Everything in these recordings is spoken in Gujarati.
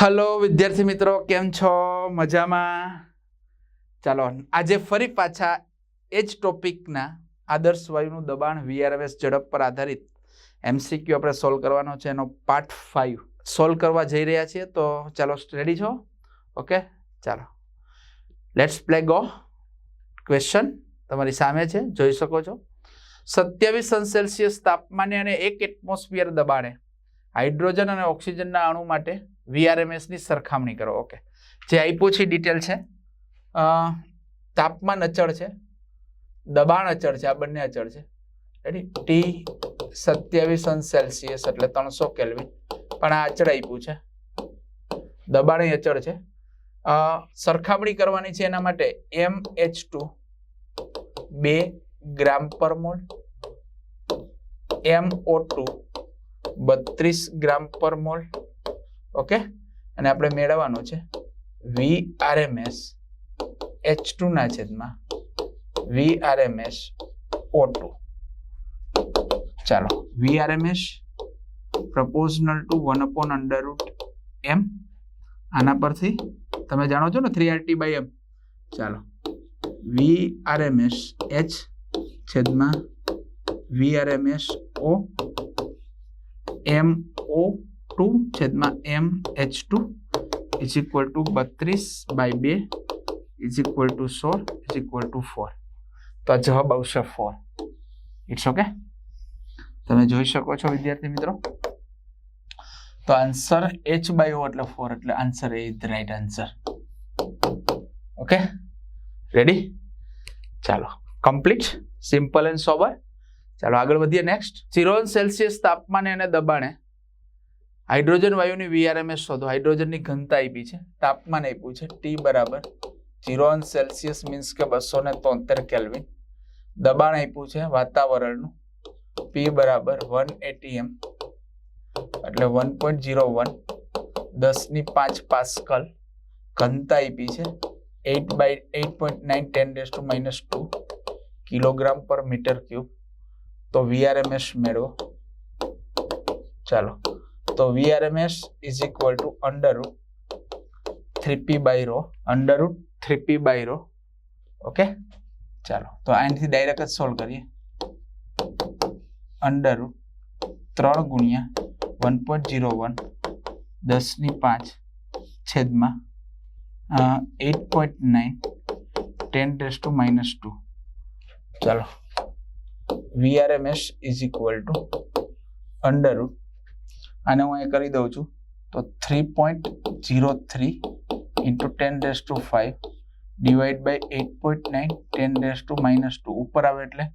હલો, વિદ્યાર્થી મિત્રો, કેમ છો? મજામાં? ચાલો, આજે ફરી પાછા એ જ ટોપિકના આદર્શ વાયુનું દબાણ વીઆરએમએસ ઝડપ પર આધારિત એમસીક્યુ આપણે સોલ્વ કરવાનો છે. એનો પાર્ટ ફાઈવ સોલ્વ કરવા જઈ રહ્યા છીએ. તો ચાલો રેડી છો? ઓકે ચાલો. લેટ્સ પ્લે ગો ક્વેશ્ચન તમારી સામે છે. જોઈ શકો છો. સત્યાવીસ સેલ્સિયસ તાપમાને અને એક એટમોસ્ફિયર દબાણે. હાઇડ્રોજન અને ઓક્સિજનના અણુ માટે VRMS ની સરખામણી કરો ઓકે જે આપ્યું છે ડિટેલ છે તાપમાન અચળ છે, દબાણ અચળ છે, આ બંને અચળ છે. રેડી ટી સત્યાવીસ અંશ સેલ્સિયસ એટલે ત્રણસો કેલ્વિન પણ આ અચળ આપ્યું છે. દબાણ અચળ છે. સરખામણી કરવાની છે એના માટે એમ એચ ટુ બે ગ્રામ પર મોલ એમ ઓ ટુ બત્રીસ ગ્રામ પર મોલ ઓકે? અને આપણે મેળવવાનું છે V R M S H two ના છેદમાં V R M S O two. ચાલો V R M S proportional to one upon under root M આના પરથી તમે જાણો છો ને three R T by M ચાલો V R M S H છેદમાં V R M S O M O two છેદમાં M H two is equal to બત્રીસ બાય બે ઇઝ ઇક્વલ ટુ સોળ ઇઝ ઇક્વલ ટુ ફોર તો આ જવાબ આવશે ફોર ઇટ્સ ઓકે તમે જોઈ શકો છો, વિદ્યાર્થી મિત્રો? તો આન્સર એચ બાય ઓ એટલે ફોર એટલે answer A is right answer okay ready ચાલો. કમ્પ્લીટ સિમ્પલ એન્ડ સોબર ચાલો, આગળ વધીએ નેક્સ્ટ ઝીરો સેલ્સિયસ તાપમાને અને દબાણે હાઇડ્રોજન વાયુની વીઆરએમએસ શોધો. હાઇડ્રોજનની ઘનતા આપી છે. તાપમાન આપ્યું છે. ટી બરાબર ઝીરો સેલ્સિયસ મીન્સ કે બસો ને તોતેર કેલ્વિન. દબાણ આપ્યું છે વાતાવરણનું. પી બરાબર વન એટીએમ. એટલે વન પોઈન્ટ ઝીરો વન. દસની પાંચ પાસ્કલ ઘનતા આપી છે. Eight by eight point nine ten raise to minus two kilogram per metre cube. તો વીઆરએમએસ મેળવો. ચાલો. તો VRMS is equal to under root three P by rho under root three P by rho okay ચાલો તો આનાથી ડાયરેક્ટ જ સોલ્વ કરીએ અંડર રૂટ ત્રણ ગુણ્યા વન પોઈન્ટ ઝીરો વન દસની પાંચ છેદમાં eight point nine ten raise to minus two ચાલો VRMS is equal to under root આને હું અહીં કરી દઉં છું. તો three point zero three into ten raise to five divide by eight point nine ten raise to minus two ઉપર આવે એટલે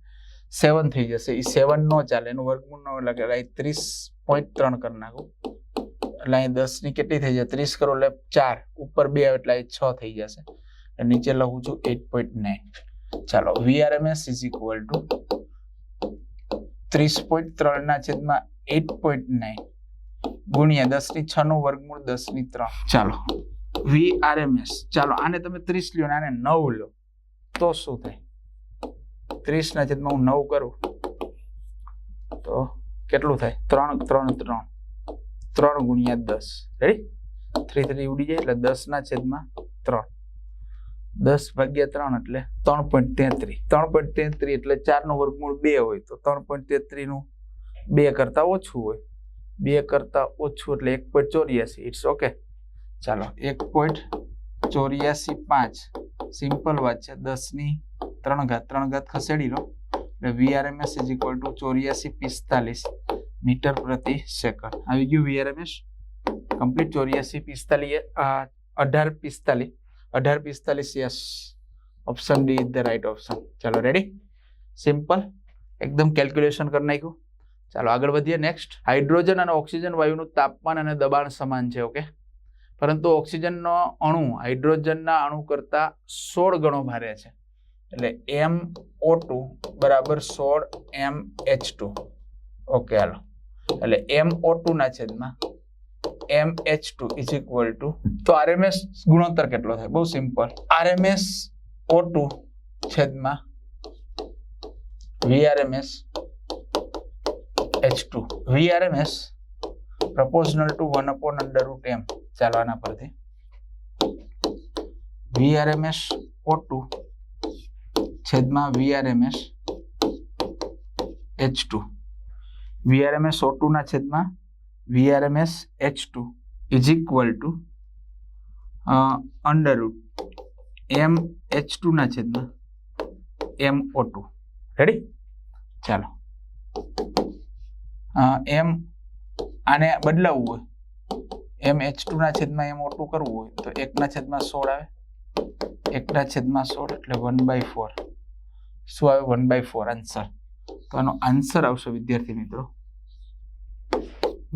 સેવન થઈ જશે. એ સેવન નો ચાલે એનું વર્ગમૂળ ન લાગે એટલે અહીં ત્રીસ પોઈન્ટ ત્રણ કરી નાખું. એટલે અહીં દસની કેટલી થઈ જાય? ત્રીસ કરો એટલે ચાર. ઉપર બે આવે એટલે અહીં છ થઈ જશે. એટલે નીચે લખું છું એટ પોઈન્ટ નાઇન ચાલો વીઆરએમએસ ઇઝ ઇક્વલ ટુ ત્રીસ પોઈન્ટ ત્રણના છેદમાં એટ પોઈન્ટ નાઇન ગુણ્યા દસની છ નું વર્ગમૂળ દસની ત્રણ. ચાલો. વી આર એમ એસ ચાલો, આને તમે ત્રીસ લ્યો ને આને નવ લો તો શું થાય? ત્રીસ ના છેદમાં હું નવ કરું. તો કેટલું થાય? ત્રણ ત્રણ ત્રણ. ત્રણ ગુણ્યા દસ. રેડી થ્રી થ્રી ઉડી જાય એટલે દસ ના છેદમાં ત્રણ. દસ ભાગ્યા ત્રણ એટલે ત્રણ પોઈન્ટ તેત્રીસ ત્રણ પોઈન્ટ તેત્રીસ એટલે ચારનું વર્ગમૂળ બે હોય તો ત્રણ પોઈન્ટ તેત્રી નું બે કરતા ઓછું હોય. બે કરતા ઓછું એટલે એક પોઈન્ટ ચોર્યાસી. ઇટ્સ ઓકે ચાલો, એક પોઈન્ટ ચોર્યાસી પાંચ. સિમ્પલ વાત છે. દસની ત્રણ ઘાત ત્રણ ઘાત ખસેડી લો. એટલે વીઆરએમએસ ઇઝ ઇક્વલ ટુ ચોર્યાસી પિસ્તાલીસ મીટર પ્રતિ સેકન્ડ. આવી ગયું વીઆરએમએસ કમ્પ્લીટ ચોર્યાસી પિસ્તાલીસ અઢાર પિસ્તાલીસ. અઢાર પિસ્તાલીસ yes option D is the right option ચાલો રેડી સિમ્પલ એકદમ કેલ્ક્યુલેશન કરી નાખ્યું. ચાલો આગળ વધીએ નેક્સ્ટ હાઇડ્રોજન અને ઓક્સિજન વાયુનું તાપમાન અને દબાણ સમાન છે ઓકે પરંતુ ઓક્સિજનનો અણુ હાઇડ્રોજનના અણુ કરતા સોળ ગણો ભારે છે. એટલે એમ ઓ ટુ બરાબર સોળ એમ એચ ટુ ઓકે હાલો. એટલે એમ ઓ ટુ ના છેદમાં M H two is equal to તો આરએમએસ ગુણોત્તર કેટલો થાય? બહુ simple R M S O two છેદમાં V R M S H2 VRMS proportional to 1 upon under root m. ચાલવાના આના પરથી. V R M S O two છેદમાં V R M S H two VRMS O છેદમાં VRMS H two is equal to under root M H ટુના છેદમાં એમ ઓ ટુ રેડી ચાલો. એમ આને બદલાવવું હોય. એમ એચ ટુના છેદમાં એમ ઓટું કરવું હોય તો એકના છેદમાં સોળ આવે. એકના છેદમાં સોળ એટલે વન બાય ફોર શું આવે વન બાય ફોર આન્સર તો આનો આન્સર આવશે વિદ્યાર્થી મિત્રો.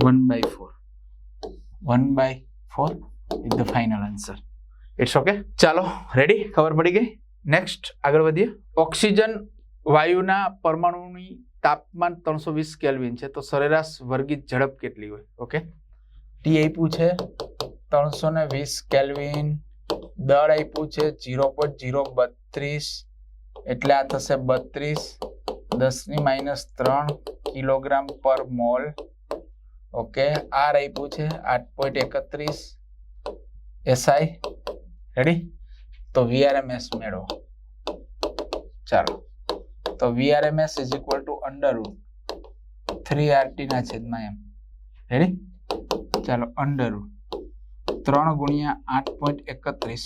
One by four one by four is the final answer it's okay ચાલો રેડી ખબર પડી ગઈ? નેક્સ્ટ આગળ વધીએ. ઓક્સિજન વાયુના પરમાણુની તાપમાન ત્રણસો વીસ કેલ્વિન છે, તો સરેરાશ વર્ગીત ઝડપ કેટલી હોય? ઓકે ટી આપ્યું છે ત્રણસો ને વીસ કેલ્વિન, દળ આપ્યું છે જીરો પોઈન્ટ જીરો બત્રીસ, એટલે આ થશે બત્રીસ દસની માઇનસ ત્રણ કિલોગ્રામ પર મોલ. ઓકે આર આપ્યું છે આઠ પોઈન્ટ એકત્રીસ એસઆઈ. રેડી તો વીઆરએમએસ મેળવો. ચાલો. તો VRMS is equal to under root three RT ના છેદમાં એમ. રેડી ચાલો અંડર રૂટ ત્રણ ગુણ્યા આઠ પોઈન્ટ એકત્રીસ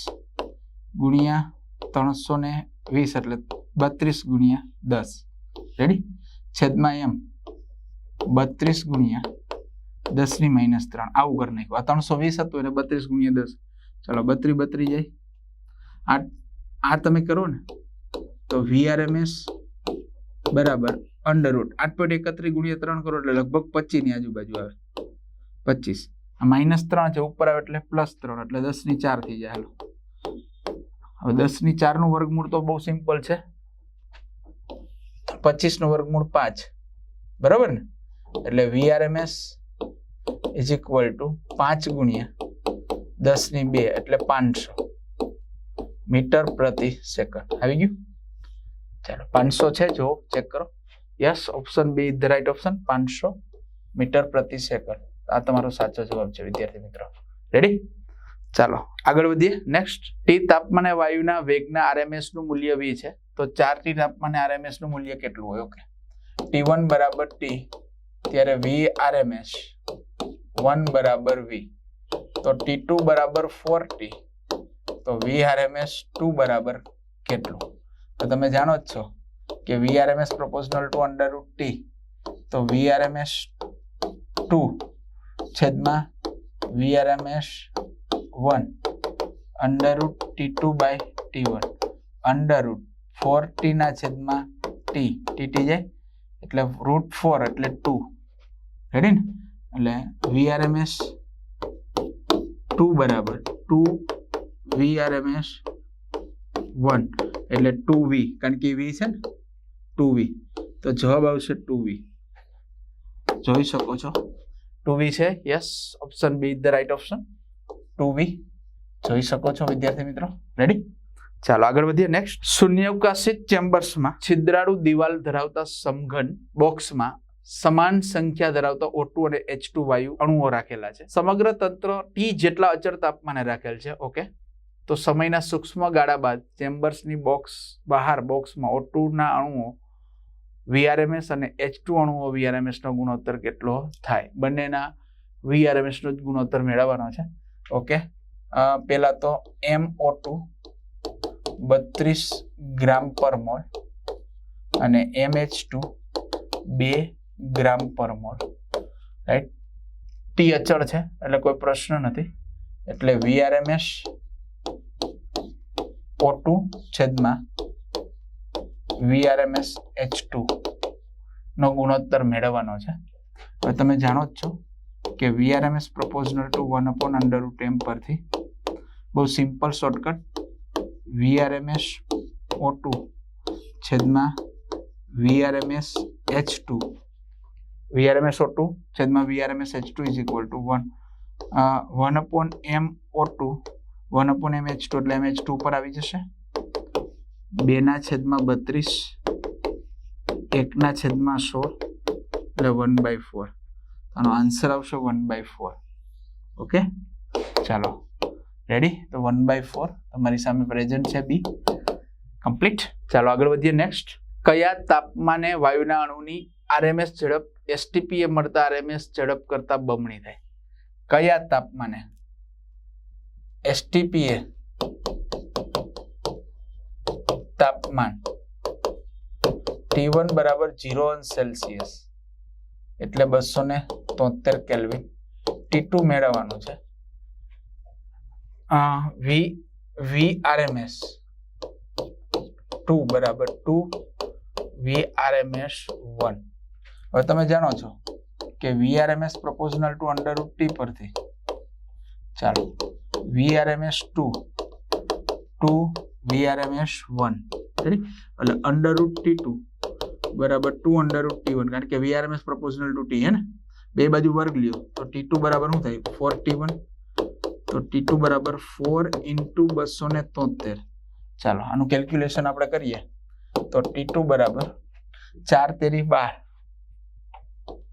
ગુણ્યા ત્રણસો ને વીસ એટલે બત્રીસ ગુણ્યા દસ. રેડી છેદમાં એમ. બત્રીસ ગુણ્યા દસની માઇનસ ત્રણ. આવું કરી નાખ્યું. આ ત્રણસો વીસ હતું એટલે બત્રીસ ગુણ્યા દસ. ચાલો, બત્રી બત્રી જાય. આ આ તમે કરો ને. તો વીઆરએમએસ બરાબર. અંડર રૂટ આઠ પોઈન્ટ એકત્રીસ ગુણ્યા ત્રણ કરો એટલે લગભગ પચીસની આજુબાજુ આવે. પચીસ. માઇનસ ત્રણ છે, ઉપર આવે એટલે પ્લસ ત્રણ, એટલે દસની ચાર થઈ જાય. હાલો. હવે દસની ચારનું વર્ગમૂળ તો બહુ સિમ્પલ છે. પચીસનું વર્ગમૂળ પાંચ. બરાબર ને? એટલે વીઆરએમએસ ઇઝ ઇક્વલ ટુ પાંચ ગુણ્યા દસની બે, એટલે પાંચસો. મીટર પ્રતિ સેકન્ડ આવી ગયું? ચાલો, પાંચસો છે જો ચેક કરો. Yes option B the right option પાંચસો મીટર પ્રતિ સેકન્ડ આ તમારો સાચો જવાબ છે, વિદ્યાર્થી મિત્રો. રેડી ચાલો, આગળ વધીએ. નેક્સ્ટ ટી તાપમાને વાયુના વેગના આરએમએસનું મૂલ્ય વી છે. તો ચાર ટી તાપમાને આરએમએસનું મૂલ્ય કેટલું હોય? ઓકે ટી વન બરાબર ટી ત્યારે વી આરએમએસ વન બરાબર વી તો ટી ટુ બરાબર ફોર ટી તો વી આરએમએસ ટુ બરાબર કેટલું? તો તમે જાણો જ છો કે V RMS proportional to under root T તો વી આરએમએસ ટુ છેદમાં V RMS one under root T two by T one under root four ટીના છેદમાં ટી ટી ટી જાય એટલે રૂટ ફોર એટલે ટુ રેડી ને? એટલે વીઆરએમએસ ટુ બરાબર ટુ વીઆરએમએસ વન એટલે ટુ વી કારણ કે વી છે ને ટુ વી તો જવાબ આવશે ટુ વી જોઈ શકો છો. ટુ વી છે yes option B the right option two V જોઈ શકો છો, વિદ્યાર્થી મિત્રો. રેડી ચાલો, આગળ વધીએ. નેક્સ્ટ શૂન્યવકાશિત ચેમ્બર્સમાં છિદ્રાળુ દિવાલ ધરાવતા સમઘન બોક્સમાં સમાન સંખ્યા ધરાવતા O2 અને H2 વાયુ અણુઓ રાખેલા છે. સમગ્ર તંત્ર ટી જેટલા અચળ તાપમાને રાખેલ છે. ઓકે તો સમયના સૂક્ષ્મ ગાળા બાદ ચેમ્બર્સની બોક્સ બહાર, બોક્સમાં ઓ ટુના અણુઓ વીઆરએમએસ અને એચ ટુ અણુઓ વીઆરએમએસનો ગુણોત્તર કેટલો થાય? બંનેના વીઆરએમએસનો જ ગુણોત્તર મેળવવાનો છે. ઓકે? પહેલાં તો એમ ઓ ટુ બત્રીસ ગ્રામ પર મોલ અને MH2 બે ગ્રામ પર મોલ. રાઈટ? ટી અચળ છે, એટલે કોઈ પ્રશ્ન નથી. એટલે V R M S O two છેદમાં V R M S H two નો ગુણોત્તર મેળવવાનો છે. હવે તમે જાણો જ છો કે VRMS proportional to one upon under root પરથી બહુ simple shortcut VRMS O two છેદમાં VRMS H two VRMS O two છેદમાં VRMS H two is equal to one one upon M O two one upon M H two એટલે એમ એચ ટુ પર આવી જશે. બેના છેદમાં બત્રીસ એકના છેદમાં સોળ, એટલે વન બાય ફોર આનો આન્સર આવશે વન બાય ફોર ઓકે ચાલો. રેડી તો વન બાય ફોર તમારી સામે પ્રેઝન્ટ છે બી કમ્પ્લીટ ચાલો, આગળ વધીએ. નેક્સ્ટ કયા તાપમાને વાયુના અણુની આરએમએસ ઝડપ એસટીપીએ મળતા આરએમએસ ઝડપ કરતા બમણી થાય? કયા તાપમાને? એસટીપી એ તાપમાન. ટી વન બરાબર ઝીરો અંશ સેલ્સિયસ એટલે બસો ને તોતેર કેલ્વિન ટી ટુ મેળવવાનું છે. V V R M S two બરાબર two V R M S one હવે તમે જાણો છો કે V R M S proportional to under T પરથી. ચાલો. V R M S two two V R M S one એટલે અંડર રૂટ બરાબર two under root T one કારણ કે V R M S proportional to T હે ને? બે બાજુ વર્ગ લ્યો. તો ટી બરાબર શું થાય? ફોર ટી વન તો ટી બરાબર ફોર ઇન્ટુ બસો ને તોતેર. ચાલો, આનું કેલ્ક્યુલેશન આપણે કરીએ. તો ટુ બરાબર ચાર તેરી બાર.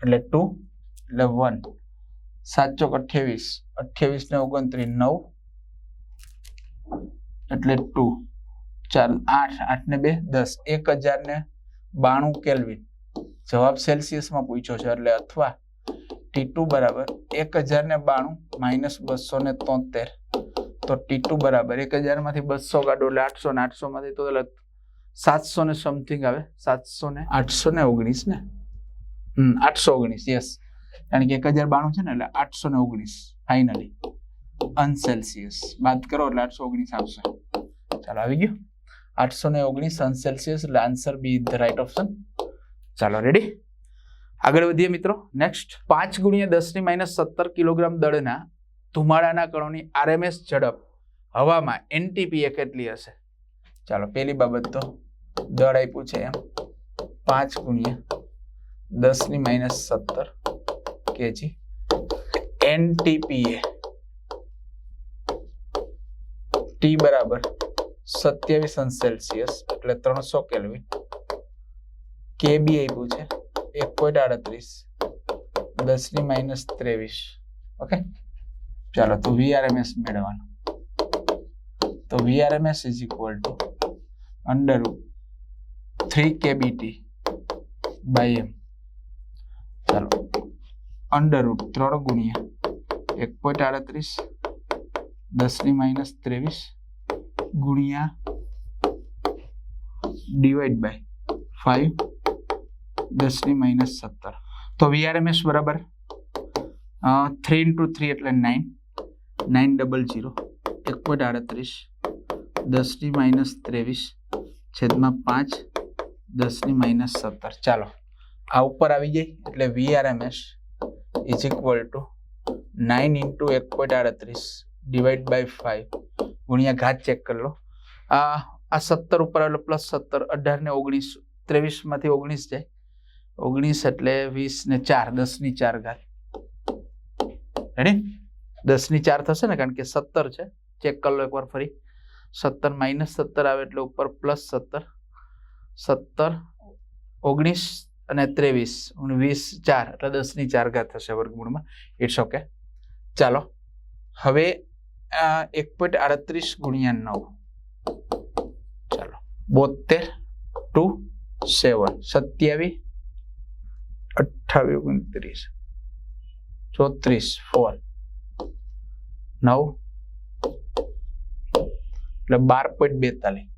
એટલે ટુ એટલે વન સાત ચોક અઠ્યાવીસ. અઠ્યાવીસ ને ઓગણત્રીસ, નવ. એટલે ટુ. ચાર આઠ આઠ ને બે, દસ. એક હજાર ને બાણું કેલ્વિન. જવાબ સેલ્સિયસમાં પૂછ્યો છે, એટલે અથવા ટી ટુ બરાબર એક હજાર ને બાણું માઇનસ બસો ને તોતેર. તો ટી ટુ બરાબર એક હજારમાંથી બસો કાઢો, એટલે આઠસો ને આઠસો માંથી તો એટલે સાતસો ને સમથિંગ આવે. સાતસો ને આઠસો ને ઓગણીસ ને? હમ, આઠસો ઓગણીસ યસ કારણ કે એક હજાર બાણું છે ને, એટલે આઠસો ને ઓગણીસ. ફાઇનલી અનસેલ્સિયસ બાદ કરો એટલે આઠસો ઓગણીસ આવશે. ચાલો આવી ગયું. આઠસો ને ઓગણીસ એટલે answer B the right option ચાલો રેડી આગળ વધીએ મિત્રો. નેક્સ્ટ પાંચ ગુણ્યા દસની માઇનસ સત્તર કિલોગ્રામ દળના ધુમાડાના કણોની આરએમએસ ઝડપ હવામાં એનટીપી એ કેટલી હશે? ચાલો પેલી બાબત તો દળ આપ્યું છે એમ. પાંચ ગુણ્યા દસની માઇનસ સત્તર કેજી એનટીપીએ ટી બરાબર સત્યાવીસ અંશ સેલ્સિયસ, એટલે ત્રણસો કેલ્વિન. કેબી આપ્યું છે, એક પોઈન્ટ આડત્રીસ. દસની માઇનસ ત્રેવીસ. ઓકે? ચાલો, તો વીઆરએમએસ મેળવવાનું. તો VRMS is equal to under three KBT by M ચાલો અંડર ત્રણ ગુણ્યા એક પોઈન્ટ આડત્રીસ, દસની માઇનસ ત્રેવીસ ગુણ્યા ડિવાઈડ બાય ફાઈવ દસની માઇનસ સત્તર. તો વીઆરએમએસ બરાબર થ્રી ઇન્ટુ થ્રી એટલે નાઇન નાઇન ડબલ જીરો એક પોઈન્ટ આડત્રીસ, દસની માઇનસ ત્રેવીસ છેદમાં પાંચ, દસની માઇનસ સત્તર. ચાલો, આ ઉપર આવી જાય એટલે VRMS is equal to nine into એક પોઈન્ટ આડત્રીસ ડિવાઈડ બાય ફાઈવ ગુણ્યા ઘાત ચેક કરી લો આ આ સત્તર ઉપર એટલે પ્લસ સત્તર અઢાર ને ઓગણીસ ત્રેવીસમાંથી ઓગણીસ જાય ઓગણીસ એટલે વીસ ને ચાર દસની ચાર ઘાત રેડી દસની ચાર થશે ને કારણ કે સત્તર છે ચેક કરી લો એકવાર ફરી। સત્તર માઇનસ સત્તર આવે એટલે ઉપર પ્લસ સત્તર સત્તર, ઓગણીસ અને ત્રેવીસ વીસ ચાર, એટલે દસની ચાર ઘાત થશે વર્ગમૂળમાં. ઇટ્સ ઓકે ચાલો, હવે એક પોઈન્ટ આડત્રીસ ગુણ્યા નવ. ચાલો બોતેર ટુ સેવન, સત્યાવીસ, અઠ્ઠાવીસ, ઓગણત્રીસ, ચોત્રીસ ફોર નવ. એટલે બાર પોઈન્ટ બેતાલીસ.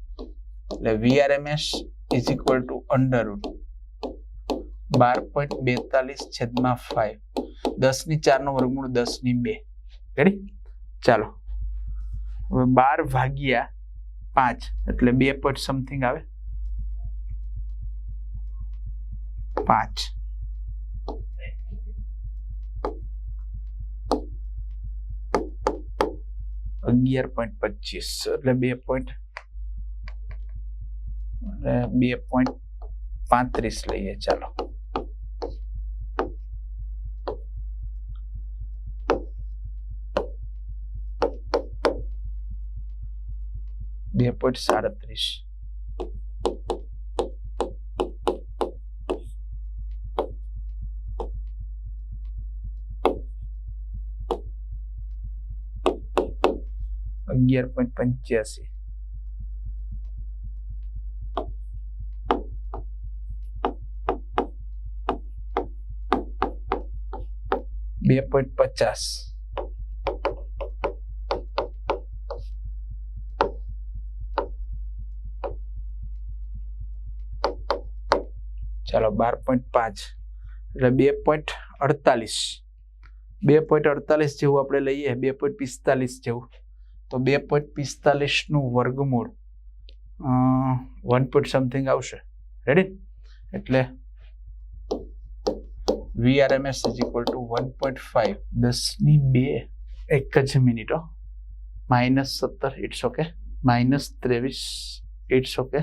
એટલે VRMS is equal to under bar point બેતાલીસ છેદમાં ફાઈવ દસની ચાર નો વર્ગમૂળ દસની બે. રેડી ચાલો. હવે બાર ભાગ્યા પાંચ, એટલે બે પોઈન્ટ સમથિંગ આવે. પાંચ. અગિયાર પોઈન્ટ પચીસ, એટલે બે પોઈન્ટ એટલે બે પોઈન્ટ પાંત્રીસ લઈએ, ચાલો. બે પોઈન્ટ સાડત્રીસ. અગિયાર પોઈન્ટ પંચ્યાસી. બે પોઈન્ટ પચાસ. ચાલો બાર પોઈન્ટ પાંચ. એટલે બે પોઈન્ટ અડતાલીસ. બે પોઈન્ટ અડતાલીસ જેવું આપણે લઈએ, બે પોઈન્ટ પિસ્તાલીસ જેવું. તો બે પોઈન્ટ પિસ્તાલીસનું વર્ગમૂળ વન પોઈન્ટ સમથિંગ આવશે. રેડી એટલે VRMS is equal to one point five દસની બે, એક જ મિનિટો માઇનસ સત્તર ઇટ્સ ઓકે માઇનસ ત્રેવીસ ઇટ્સ ઓકે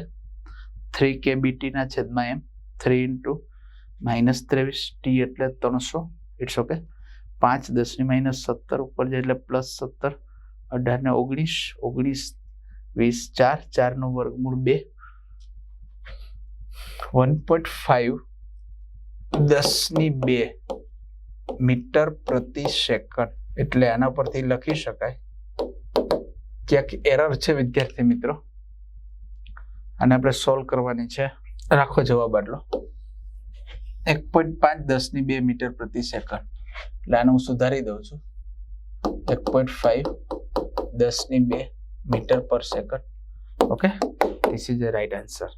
થ્રી કેબીટીના છેદમાં એમ થ્રી ઇન્ટુ માઇનસ ત્રેવીસ ટી એટલે ત્રણસો ઇટ્સ ઓકે પાંચ દસની માઇનસ સત્તર ઉપર જાય એટલે પ્લસ સત્તર, અઢાર ને ઓગણીસ ઓગણીસ વીસ ચાર ચારનું વર્ગમૂળ બે. વન પોઈન્ટ ફાઈવ દસની બે મીટર પ્રતિ સેકન્ડ એટલે આના પરથી લખી શકાય ક્યાંક એરર છે વિદ્યાર્થી મિત્રો. આને આપણે સોલ્વ કરવાની છે. રાખો જવાબ આટલો. એક પોઈન્ટ પાંચ દસની બે મીટર પ્રતિ સેકન્ડ એટલે આને હું સુધારી દઉં છું. એક પોઈન્ટ ફાઈવ દસની બે metre per second okay this is the right answer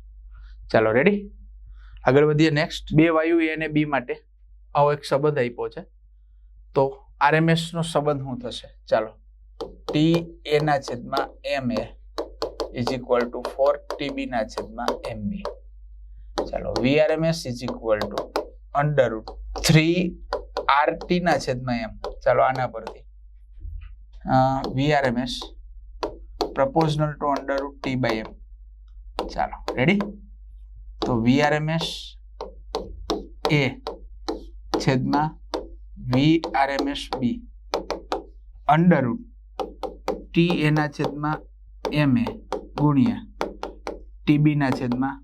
ચાલો રેડી આગળ વધીએ. નેક્સ્ટ બે વાયુ એ અને બી માટે આવો એક સંબંધ આપ્યો છે. તો આરએમએસ નો સંબંધ શું થશે? ચાલો. ટી એ ના છેદમાં M A is equal to four TB ના છેદમાં એમ બી ચાલો. VRMS is equal to under root three RT ના છેદમાં એમ ચાલો આના પરથી. VRMS proportional to under root T by M ચાલો રેડી તો વીઆરએમએસ એ છેદમાં VRMS B under root T એના છેદમાં એમ એ ગુણ્યા ટીબીના છેદમાં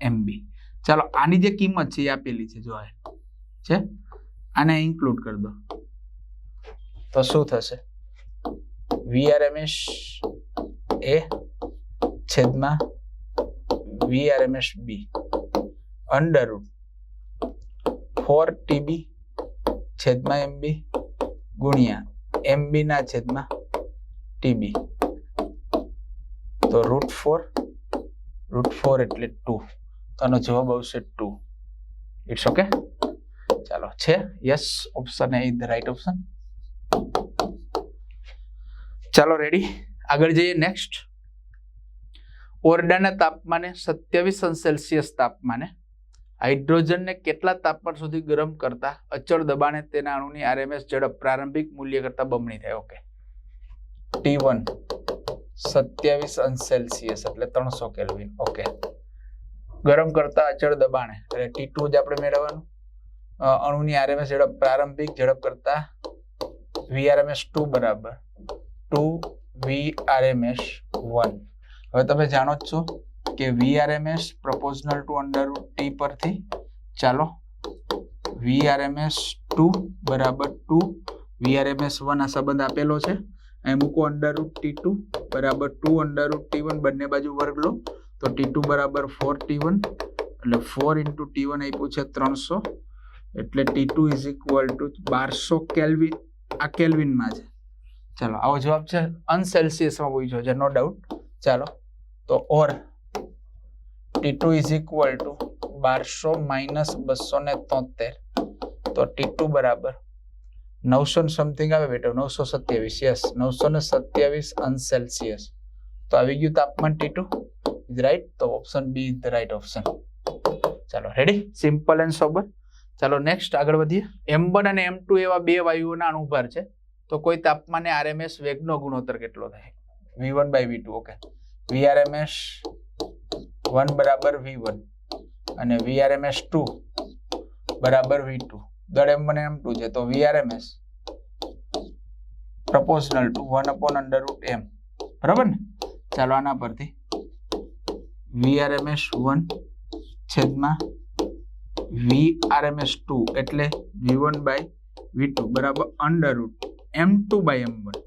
એમ બી ચાલો, આની જે કિંમત છે એ આપેલી છે, જો છે, આને ઇન્ક્લુડ કરી દો. તો શું થશે? વીઆરએમએસ એ છેદમાં VRMS B under root four TB છેદમાં એમબી ગુણ્યા એમબી ના છેદમાં ટીબી તો રૂટ ફોર રૂટ ફોર એટલે ટુ તો જવાબ આવશે ટુ ઇટ્સ ઓકે ચાલો, છે? Yes option A the right option ચાલો રેડી આગળ જઈએ નેક્સ્ટ ઓરડાના તાપમાને સત્યાવીસ સેલ્સિયસ તાપમાને હાઇડ્રોજનને કેટલા તાપમાન સુધી ગરમ કરતા અચળ દબાણે તેના અણુની આરએમએસ ઝડપ પ્રારંભિક મૂલ્ય કરતા બમણી થાય? ઓકે ટી વન સત્યાવીસ અંશ સેલ્સિયસ એટલે ત્રણસો કેલ્વિન. ઓકે ગરમ કરતા અચળ દબાણે. એટલે ટી જ આપણે મેળવવાનું. અણુની આરએમએસ ઝડપ પ્રારંભિક ઝડપ કરતા વીઆરએમએસ ટુ બરાબર. ટુ વીઆરએમએસ વન હવે તમે જાણો જ છો કે VRMS proportional to under T પરથી ચાલો. વીઆરએમએસ ટુ બરાબર ટુ વીઆરએમએસ વન આ સંબંધ આપેલો છે. અહીં મૂકો અંડર રૂટ ટી ટુ બરાબર two under root T one બંને બાજુ વર્ગ લો. તો ટી ટુ બરાબર ફોર ટી વન એટલે ફોર ઇન્ટુ ટી વન આપ્યું છે ત્રણસો. એટલે T two is equal to બારસો કેલ્વિન આ કેલ્વિનમાં છે. ચાલો, આવો જવાબ છે અનસેલ્સિયસમાં પૂછ્યો છે નો ડાઉટ ચાલો, તો ઓર T two is equal to બારસો માઇનસ બસો ને તોતેર. તો ટી ટુ બરાબર નવસો સમથિંગ આવે બેટો, નવસો સત્યાવીસ યસ નવસો ને સત્યાવીસ અનસેલ્સિયસ તો આવી ગયું તાપમાન ટી ટુ ઇઝ રાઈટ તો option B is the right option ચાલો રેડી સિમ્પલ એન્ડ સોબર ચાલો નેક્સ્ટ આગળ વધીએ. એમ વન અને એમ ટુ એવા બે વાયુઓના અણુભાર છે. તો કોઈ તાપમાને આરએમએસ વેગનો ગુણોત્તર કેટલો થાય? V one by V two okay V R M S one બરાબર વી વન અને V R M S two બરાબર વી ટુ દળ એમ વન એમ ટુ છે, તો V R M S proportional to one upon under root M બરાબર ને? ચાલો આના પરથી. V R M S one છેદમાં વીઆરએમએસ ટુ એટલે V one by V two બરાબર under root M two by M one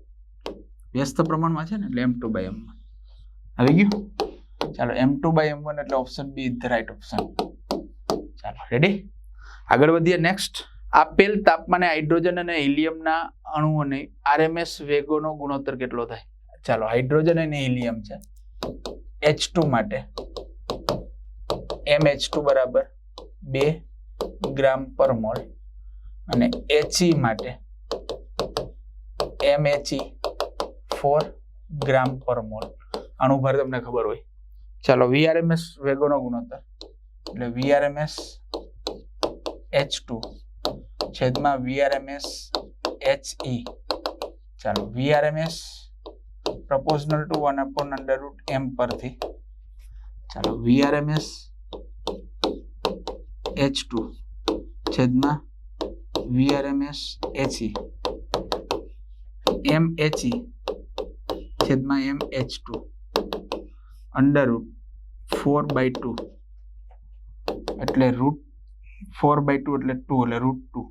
વ્યસ્ત પ્રમાણમાં છે ને એટલે M two by M one આવી ગયું? ચાલો M two by M one એટલે option B is the right option ચાલો રેડી આગળ વધીએ નેક્સ્ટ આપેલ તાપમાને હાઇડ્રોજન અને હિલિયમના અણુઓને આરએમએસ વેગોનો ગુણોત્તર કેટલો થાય? ચાલો હાઇડ્રોજન અને હિલિયમ છે. એચ ટુ માટે. એમ એચ ટુ બરાબર બે ગ્રામ પર મોલ અને એચઈ માટે એમ એચઈ ફોર ગ્રામ પર મોલ અણુભાર તમને ખબર હોય. ચાલો વીઆરએમએસ વેગોનો ગુણોત્તર. એટલે V R M S H two છેદમાં વીઆરએમએસ એચઈ ચાલો VRMS proportional to one upon under root M પરથી. ચાલો વીઆરએમએસ એચ ટુ છેદમાં V R M S HE M HE છેદમાં M H two under root four by two એટલે રૂટ ફોર બાય ટુ એટલે ટુ એટલે રૂટ ટુ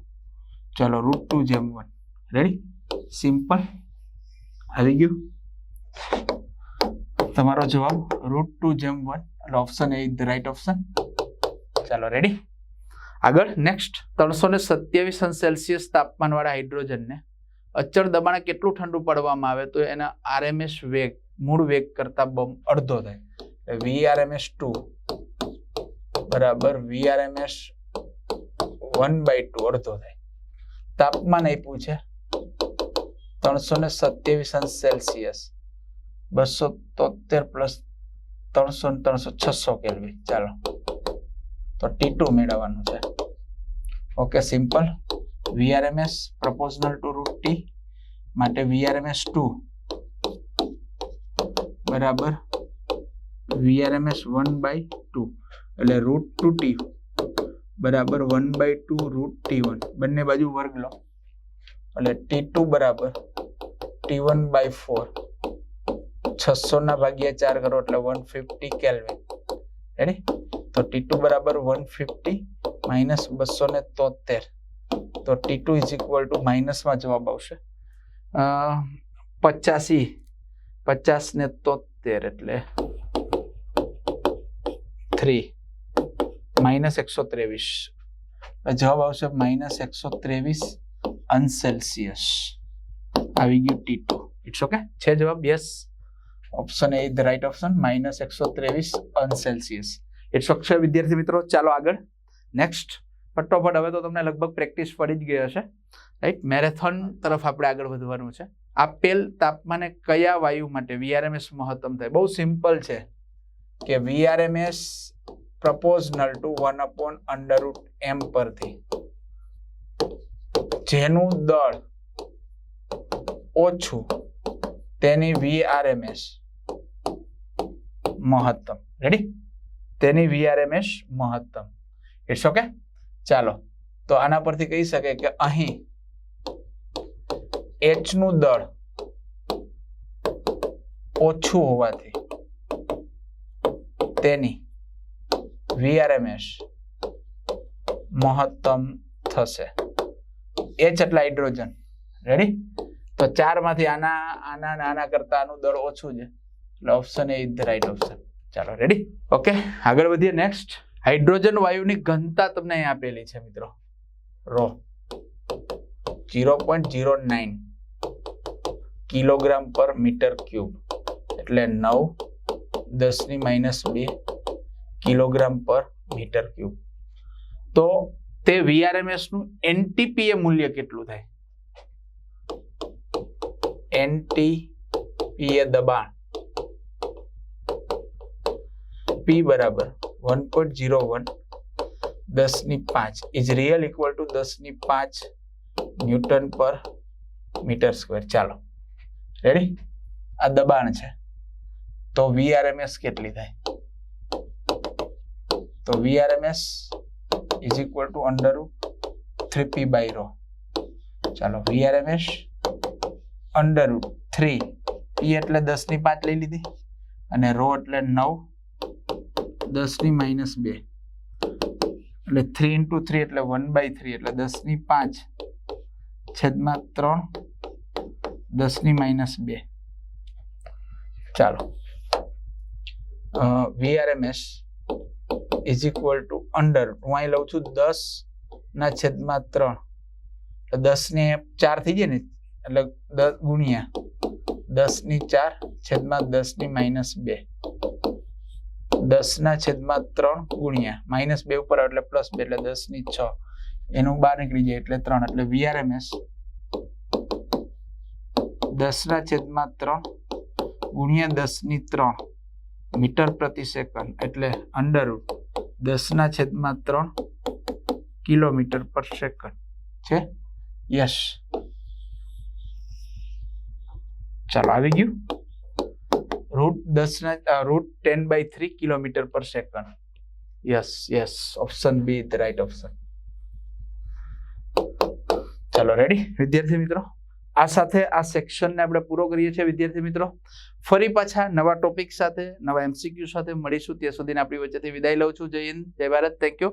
ચાલો રૂટ ટુ જેમ વન રેડી સિમ્પલ આવી ગયું? તમારો જવાબ રૂટ ટુ જેમ વન એટલે option A is right option ચાલો રેડી આગળ નેક્સ્ટ ત્રણસો ને સત્યાવીસ અંશ સેલ્સિયસ તાપમાનવાળા હાઇડ્રોજનને અચળ દબાણે કેટલું ઠંડુ પાડવામાં આવે? તો એના આરએમએસ વેગ, મૂળ વેગ કરતા બમ, અડધો થાય. V V R M S two બરાબર V R M S one by two અડધો થાય. તાપમાન આપ્યું છે ત્રણસો ને સત્યાવીસ અંશ સેલ્સિયસ બસો તોતેર પ્લસ ત્રણસો ત્રણસો છસો કેલ્વિન. ચાલો. તો ટી ટુ મેળવવાનું છે. Okay, simple. VRMS proportional to root T માટે વીઆરએમએસ ટુ. બરાબર. VRMS one by two. એટલે રૂટ ટુ ટી. બરાબર, one by two root T one. બંને બાજુ વર્ગ લો. એટલે ટી ટુ બરાબર ટી વન બાય ફોર. છસો ના ભાગ્યા ચાર કરો એટલે વન ફિફ્ટી કેલ્વિન રેડી તો ટી બરાબર વન ફિફ્ટી માઇનસ બસો ને તોતેર. તો T two is equal to માઇનસમાં જવાબ આવશે. પચાસી. પચાસ ને તોતેર એટલે થ્રી માઇનસ એકસો ત્રેવીસ. જવાબ આવશે માઇનસ એકસો ત્રેવીસ અંશ સેલ્સિયસ આવી ગયું ટી ટુ ઇટ્સ ઓકે છે જવાબ? Yes option A the right option minus એકસો ત્રેવીસ અંશ સેલ્સિયસ ઇટ્સ ઓકે વિદ્યાર્થી મિત્રો. ચાલો આગળ. નેક્સ્ટ ફટોફટ હવે તો તમને લગભગ પ્રેક્ટિસ પડી જ ગઈ હશે. રાઈટ મેરેથોન તરફ આપણે આગળ વધવાનું છે. આપેલ તાપમાને કયા વાયુ માટે વીઆરએમએસ મહત્તમ થાય? બહુ સિમ્પલ છે કે VRMS proportional to one upon under root M પરથી. જેનું દળ ઓછું તેની વીઆરએમએસ મહત્તમ. રેડી તેની વીઆરએમએસ મહત્તમ. ઇટ્સ ઓકે ચાલો. તો આના પરથી કહી શકે કે અહીં એચનું દળ ઓછું હોવાથી તેની વીઆરએમએસ મહત્તમ થશે. એચ એટલે હાઇડ્રોજન. રેડી તો ચારમાંથી આના આના આના કરતા આનું દળ ઓછું છે. એટલે option A the right option ચાલો રેડી ઓકે આગળ વધીએ. નેક્સ્ટ હાઇડ્રોજન વાયુની ઘનતા તમને અહીં આપેલી છે, મિત્રો. Rho. Zero point zero nine kilogram per metre cube એટલે નવ, દસની માઇનસ બે કિલોગ્રામ પર મીટર ક્યુબ તો તે વીઆરએમએસનું એનટીપીએ મૂલ્ય કેટલું થાય? એનટીપીએ દબાણ. પી બરાબર વન પોઈન્ટ જીરો વન દસની પાંચ ઇઝ રિયલ ઇક્વલ ટુ દસની પાંચ ન્યૂટન પર મીટર સ્ક્વેર ચાલો. રેડી આ દબાણ છે. તો વીઆરએમએસ કેટલી થાય? તો V R M S is equal to under three P by rho ચાલો V R M S under three P એટલે દસની પાંચ લઈ લીધી. અને રો એટલે નવ દસની માઇનસ બે. એટલે થ્રી ઇન્ટુ થ્રી એટલે વન બાય થ્રી એટલે દસની પાંચ. છેદમાં ત્રણ દસની માઇનસ બે. ચાલો. VRMS is equal to under હું અહીં લઉં છું દસ ના છેદમાં ત્રણ. એટલે દસ ને ચાર થઈ જાય ને એટલે દસ ગુણ્યા દસની ચાર છેદમાં દસની માઇનસ બે. દસ ના છેદમાં ત્રણ ગુણ્યા. માઇનસ બે ઉપર એટલે પ્લસ બે એટલે દસની છ. એનું બહાર નીકળી જાય એટલે ત્રણ. એટલે વીઆરએમએસ દસ ના છેદમાં ત્રણ ગુણ્યા દસની ત્રણ મીટર પ્રતિ સેકન્ડ એટલે અંડરરૂટ દસ ના છેદમાં ત્રણ કિલોમીટર પર સેકન્ડ. છે? યસ. ચાલો, આવી ગયું? રૂટ દસ ના root ten by three kilometre per second yes yes option B the right option ચાલો રેડી વિદ્યાર્થી મિત્રો, આ સાથે આ સેક્શનને આપણે પૂરો કરીએ છીએ, વિદ્યાર્થી મિત્રો. ફરી પાછા નવા ટોપિક સાથે, નવા એમસીક્યુ સાથે મળીશું. ત્યાં સુધીને આપણી વચ્ચેથી વિદાય લઉં છું. જય હિન્દ, જય ભારત. Thank you